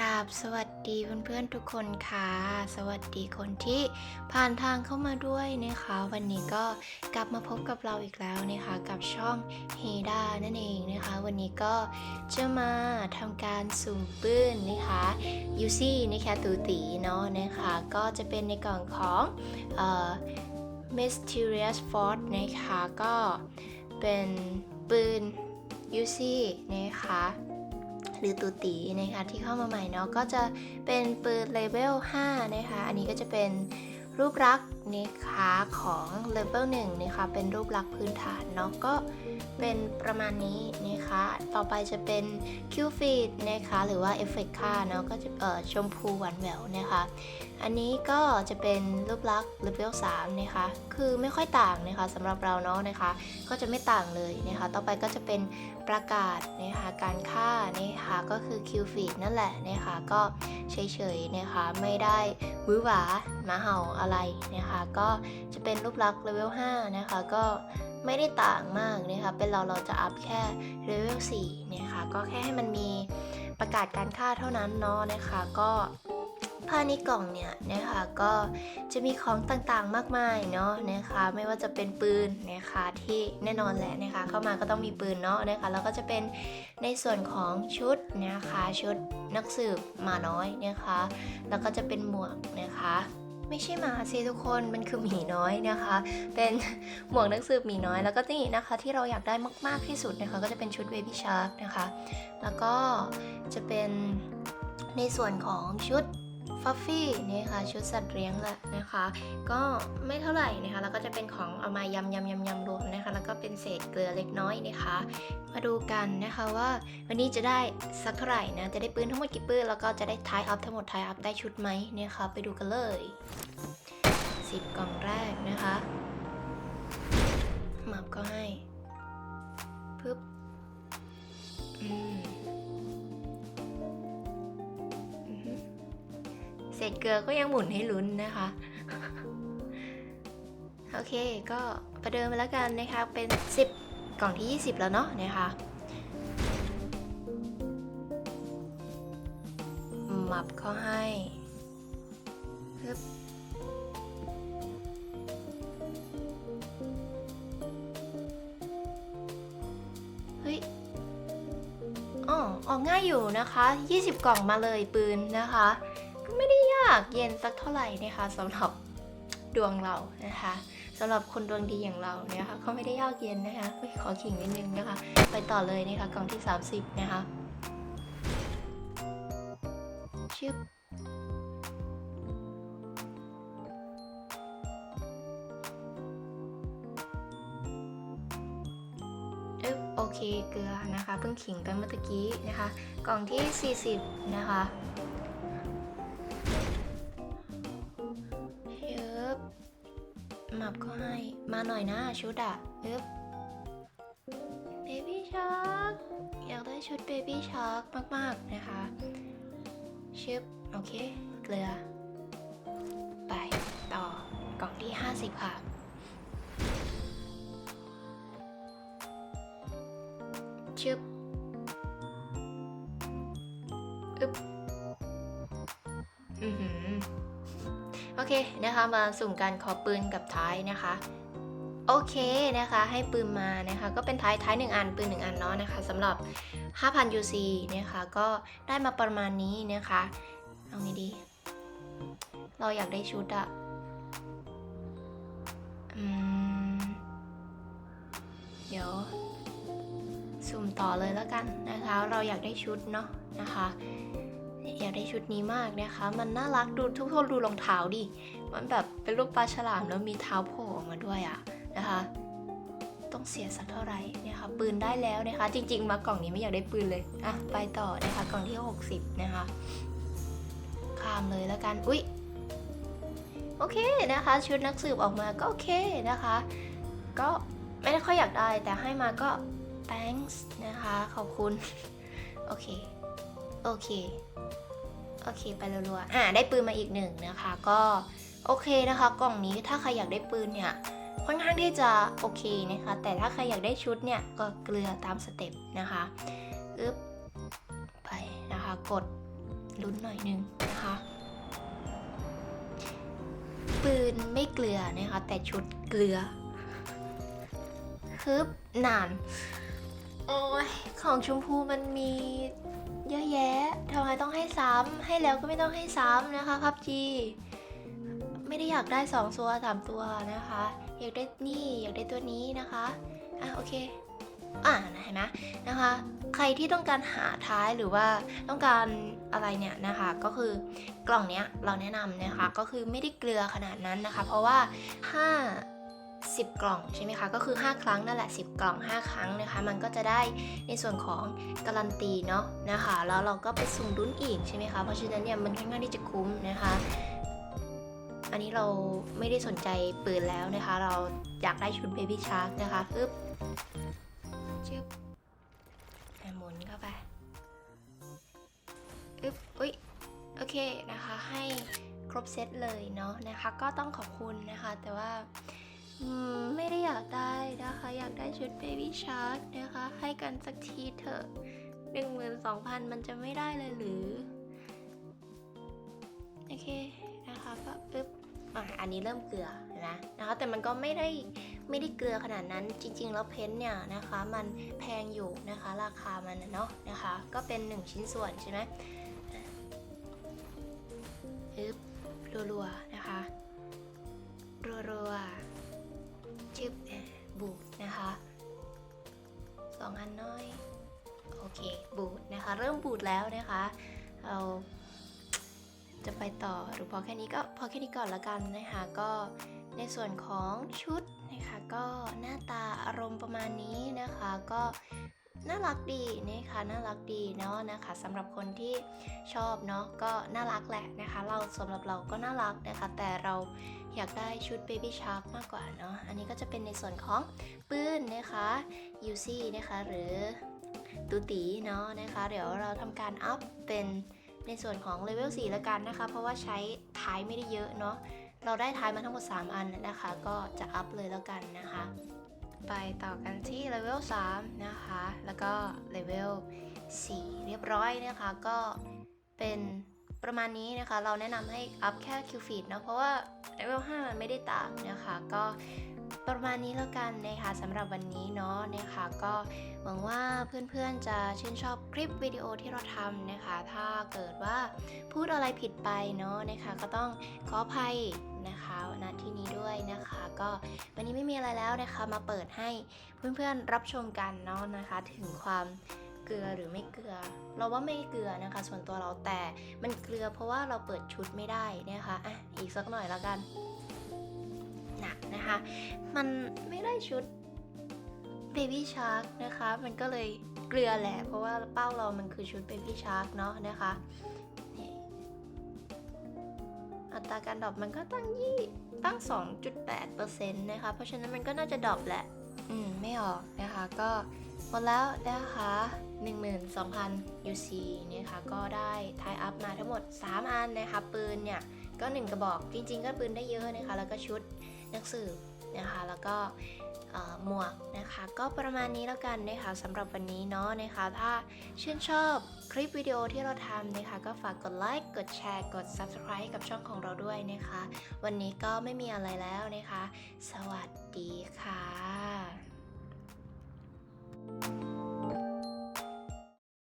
ราบสวัสดีเพื่อนๆทุกคนค่ะ สวัสดีคนที่ผ่านทางเข้ามาด้วยนะคะ วันนี้ก็กลับมาพบกับเราอีกแล้วนะคะ กับช่องเฮดานั่นเองนะคะ วันนี้ก็จะมาทำการสุ่มปื้นนะคะยูซี่นะคะตูตีเนาะนะคะ ก็จะเป็นในกล่องของเอ่อ Mysterious Force นะคะ ก็เป็นปืนยูซี่นะคะ หรือตูตีนะคะที่เข้ามาใหม่เนาะก็จะเป็นปืนเลเวล5นะคะอันนี้ก็จะเป็นรูปลักษณ์นะคะของเลเวล1นะคะเป็นรูปลักษณ์พื้นฐานเนาะก็ เป็นประมาณนี้นะคะ ต่อไปจะเป็นคิวฟีดนะคะ หรือว่าเอฟเฟกค่าเนาะ ก็จะเอ่อชมพูหวานแหววนะคะ อันนี้ก็จะเป็นรูปลักษณ์เลเวล3นะคะ คือไม่ค่อยต่างนะคะสำหรับเราเนาะนะคะ ก็จะไม่ต่างเลยนะคะ ต่อไปก็จะเป็นประกาศนะคะ การฆ่านะคะ ก็คือคิวฟีดนั่นแหละนะคะ ก็เฉยๆนะคะ ไม่ได้วือหวาหมาเห่าอะไรนะคะ ก็จะเป็นรูปลักษณ์เลเวล5นะคะ ก็ไม่ได้ต่างมากนะคะเป็นเราเราจะอัพแค่เลเวล4นะคะก็แค่ให้มันมีประกาศการฆ่าเท่านั้นเนาะนะคะก็ภายในกล่องเนี่ยนะคะก็จะมีของต่างๆมากมายเนาะนะคะไม่ว่าจะเป็นปืนนะคะที่แน่นอนแหละนะคะเข้ามาก็ต้องมีปืนเนาะนะคะแล้วก็จะเป็นในส่วนของชุดนะคะชุดนักสืบมาน้อยนะคะ แล้วก็จะเป็นหมวกนะคะ ไม่ใช่หมาสิทุกคน มันคือหมีน้อยนะคะ เป็นหมวกนักสืบหมีน้อย แล้วก็นี่นะคะที่เราอยากได้มากๆที่สุดนะคะ ก็จะเป็นชุด Baby Shark นะคะ แล้วก็จะเป็นในส่วนของชุด ฟัฟฟี่นี่ค่ะชุดสัตว์เลี้ยงแหละนะคะ ก็ไม่เท่าไหร่นะคะ แล้วก็จะเป็นของเอามายำยำยำยำรวมนะคะ แล้วก็เป็นเศษเกลือเล็กน้อยนะคะ มาดูกันนะคะว่าวันนี้จะได้สักเท่าไหร่นะ จะได้ปืนทั้งหมดกี่ปืน แล้วก็จะได้ทายอัพทั้งหมดทายอัพได้ชุดไหมนะคะ ไปดูกันเลย 10 กล่องแรกนะคะหมับก็ให้ปึ๊บอืม เศษเกลือก็ยังหมุนให้ลุ้นนะคะ โอเคก็ประเดิมไปแล้วกันนะคะเป็น 10 กล่องที่ 20 แล้วเนาะนะคะมับเขาให้ปึ๊บเฮ้ยอ๋อออกง่ายอยู่นะคะ 20 กล่องมาเลยปืนนะคะ ก็ไม่ได้ยากเย็นสักเท่าไหร่นะคะสำหรับดวงเรานะคะสำหรับคนดวงดีอย่างเราเนี่ยค่ะเขาไม่ได้ยากเย็นนะคะขอขิงนิดนึงนะคะ ไปต่อเลยนะคะกล่องที่ 30 นะคะชึบอึ๊บโอเคเกลือนะคะเพิ่งขิงไปเมื่อกี้นะคะ กล่องที่ 40 นะคะ หมับก็ให้ มาหน่อยนะชุดอะเอ๊บเบบี้ชาร์กอยากได้ชุดเบบี้ชาร์กมาก ๆ นะคะ ชึบ โอเค เกลือ ไป ต่อกล่องที่ 50 ค่ะ ชึบ เคนะคะมาสุ่มการขอปืนกับท้ายนะคะ โอเคนะคะให้ปืนมานะคะก็เป็นท้ายท้ายหนึ่งอันปืนหนึ่งอันเนาะนะคะสำหรับ 5,000 UC นะคะก็ได้มาประมาณนี้นะคะเอาไงดี เราอยากได้ชุดอะเดี๋ยวสุ่มต่อเลยแล้วกันนะคะ เราอยากได้ชุดเนาะนะคะ อยากได้ชุดนี้มากนะคะ มันน่ารักดูทุกคนดูรองเท้าดิ มันแบบเป็นรูปปลาฉลามแล้วมีเท้าโผล่ออกมาด้วยอะนะคะ ต้องเสียสักเท่าไหร่นะคะปืนได้แล้วนะคะ จริง ๆ มากล่องนี้ไม่อยากได้ปืนเลยอะไปต่อนะคะกล่องที่ 60 นะคะข้ามเลยแล้วกันอุ๊ยโอเคนะคะ ชุดนักสืบออกมาก็โอเคนะคะ ก็ไม่ได้ค่อยอยากได้แต่ให้มาก็ thanks นะคะ ขอบคุณ โอเค โอเค โอเค ไปรัวๆ อ่า ได้ปืนมาอีกหนึ่งนะคะ ก็โอเคนะคะ กล่องนี้ถ้าใครอยากได้ปืนเนี่ย ค่อนข้างที่จะโอเคนะคะ แต่ถ้าใครอยากได้ชุดเนี่ย ก็เกลือตามสเต็ปนะคะอึ๊บไปนะคะ กดลุ้นหน่อยนึงนะคะ ปืนไม่เกลือนะคะ แต่ชุดเกลือฮึบนาน โอ้ย ของชมพูมันมี เยอะแยะทำไมต้องให้ซ้ำให้แล้วก็ไม่ต้องให้ซ้ำนะคะครับจีไม่ได้อยากได้สองตัวสามตัวนะคะ อยากได้นี่อยากได้ตัวนี้นะคะอะโอเคอ่าเห็นไหมนะคะ ใครที่ต้องการหาท้ายหรือว่าต้องการอะไรเนี่ยนะคะ ก็คือกล่องเนี้ยเราแนะนำนะคะ ก็คือไม่ได้เกลือขนาดนั้นนะคะ เพราะว่า5 10 กล่องใช่ไหมคะ ก็คือ 5 ครั้งนั่นแหละ 10 กล่อง 5 ครั้งนะคะ มันก็จะได้ในส่วนของการันตีเนาะนะคะ แล้วเราก็ไปสุ่มดุ้นอีกใช่ไหมคะ เพราะฉะนั้นเนี่ยมันค่อนข้างที่จะคุ้มนะคะ อันนี้เราไม่ได้สนใจปืนแล้วนะคะ เราอยากได้ชุดเบบี้ชาร์กนะคะปึ๊บชึบอะหมุนเข้าไปอึ๊บอุ้ยโอเคนะคะให้ครบเซตเลยเนาะนะคะ ก็ต้องขอบคุณนะคะ แต่ว่า ไม่ได้อยากได้นะคะ อยากได้ชุดเบบี้ชาร์กนะคะ ให้กันสักทีเถอะหนึ่งหมื่นสองพันมันจะไม่ได้เลยหรือ โอเคนะคะก็อึ๊บอะอันนี้เริ่มเกลือนะนะคะ แต่มันก็ไม่ได้ไม่ได้เกลือขนาดนั้นจริง ๆ แล้วเพ้นท์เนี่ยนะคะ มันแพงอยู่นะคะ ราคามันเนาะนะคะ ก็เป็น 1 ชิ้นส่วนใช่ไหมอึ๊บรัวๆนะคะรัวๆ เคบูดนะคะ เริ่มบูดแล้วนะคะ เราจะไปต่อหรือพอแค่นี้ก็พอแค่นี้ก่อนละกันนะคะ ก็ในส่วนของชุดนะคะก็หน้าตาอารมณ์ประมาณนี้นะคะ ก็น่ารักดีนะคะน่ารักดีเนาะนะคะสำหรับคนที่ชอบเนาะก็น่ารักแหละนะคะ เราสำหรับเราก็น่ารักนะคะ แต่เราอยากได้ชุด Baby Shark มากกว่าเนาะอันนี้ก็จะเป็นในส่วนของปืนนะคะยูซี่นะคะหรือ ตูตีเนาะนะคะ เดี๋ยวเราทำการอัพเป็นในส่วนของเลเวล4แล้วกันนะคะ เพราะว่าใช้ท้ายไม่ได้เยอะเนาะเราได้ท้ายมาทั้งหมด 3 อันนะคะ ก็จะอัพเลยแล้วกันนะคะ ไปต่อกันที่เลเวล3นะคะ แล้วก็เลเวล4เรียบร้อยนะคะ ก็เป็นประมาณนี้นะคะ เราแนะนำให้อัพแค่คิวฟีดเนาะเพราะว่าเลเวล5มันไม่ได้ต่างนะคะ ก็ ประมาณนี้แล้วกันนะคะสำหรับวันนี้เนาะนะคะก็หวังว่าเพื่อนๆจะชื่นชอบคลิปวิดีโอที่เราทำนะคะ ถ้าเกิดว่าพูดอะไรผิดไปเนาะนะคะก็ต้องขออภัยนะคะณที่นี้ด้วยนะคะ ก็วันนี้ไม่มีอะไรแล้วนะคะมาเปิดให้เพื่อนๆรับชมกันเนาะนะคะ ถึงความเกลือหรือไม่เกลือ เราว่าไม่เกลือนะคะ ส่วนตัวเราแต่มันเกลือเพราะว่าเราเปิดชุดไม่ได้นะคะอะอีกสักหน่อยแล้วกัน หนักนะคะ มันไม่ได้ชุด Baby Shark นะคะ มันก็เลยเกลือแหละ เพราะว่าเป้าเรามันคือชุด Baby Shark เนาะนะคะอัตราการดรอปมันก็ตั้งยี่ตั้ง 2.8%นะคะ เพราะฉะนั้นมันก็น่าจะดรอปแหละ อืม ไม่ออกนะคะ ก็หมดแล้วนะคะ 12,000 UC นะคะ ก็ได้ทายอัพมาทั้งหมด 3 อันนะคะ ปืนเนี่ย ก็ 1 กระบอก จริง ๆ ก็ปืนได้เยอะนะคะ แล้วก็ชุด นักสืบนะคะแล้วก็หมวกนะคะก็ประมาณนี้แล้วกันนะคะสำหรับวันนี้เนาะนะคะถ้าชื่นชอบคลิปวิดีโอที่เราทำนะคะก็ฝากกดไลค์กดแชร์กด Subscribe ให้กับช่องของเราด้วยนะคะ วันนี้ก็ไม่มีอะไรแล้วนะคะ สวัสดีค่ะ